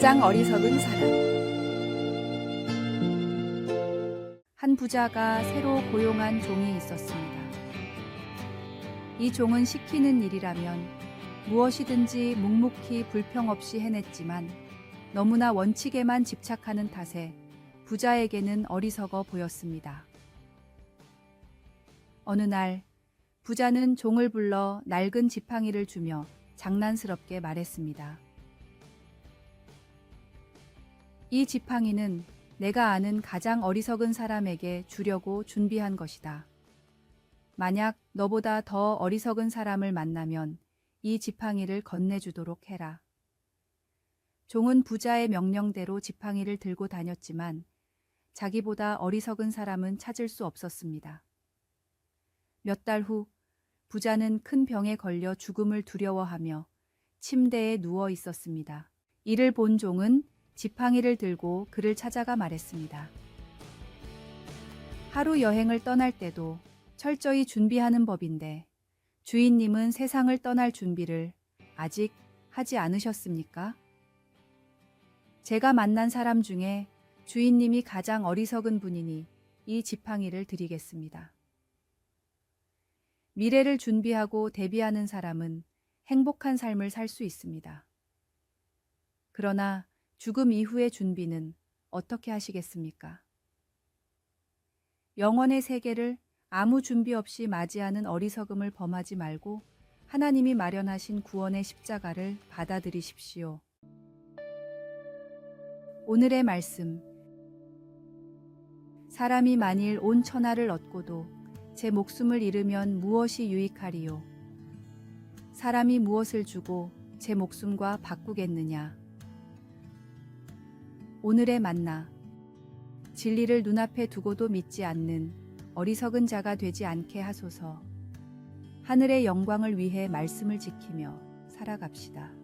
가장 어리석은 사람. 한 부자가 새로 고용한 종이 있었습니다. 이 종은 시키는 일이라면 무엇이든지 묵묵히 불평 없이 해냈지만 너무나 원칙에만 집착하는 탓에 부자에게는 어리석어 보였습니다. 어느 날 부자는 종을 불러 낡은 지팡이를 주며 장난스럽게 말했습니다. 이 지팡이는 내가 아는 가장 어리석은 사람에게 주려고 준비한 것이다. 만약 너보다 더 어리석은 사람을 만나면 이 지팡이를 건네주도록 해라. 종은 부자의 명령대로 지팡이를 들고 다녔지만 자기보다 어리석은 사람은 찾을 수 없었습니다. 몇 달 후 부자는 큰 병에 걸려 죽음을 두려워하며 침대에 누워 있었습니다. 이를 본 종은 지팡이를 들고 그를 찾아가 말했습니다. 하루 여행을 떠날 때도 철저히 준비하는 법인데 주인님은 세상을 떠날 준비를 아직 하지 않으셨습니까? 제가 만난 사람 중에 주인님이 가장 어리석은 분이니 이 지팡이를 드리겠습니다. 미래를 준비하고 대비하는 사람은 행복한 삶을 살 수 있습니다. 그러나 죽음 이후의 준비는 어떻게 하시겠습니까? 영원의 세계를 아무 준비 없이 맞이하는 어리석음을 범하지 말고 하나님이 마련하신 구원의 십자가를 받아들이십시오. 오늘의 말씀. 사람이 만일 온 천하를 얻고도 제 목숨을 잃으면 무엇이 유익하리요? 사람이 무엇을 주고 제 목숨과 바꾸겠느냐? 오늘의 만나. 진리를 눈앞에 두고도 믿지 않는 어리석은 자가 되지 않게 하소서. 하늘의 영광을 위해 말씀을 지키며 살아갑시다.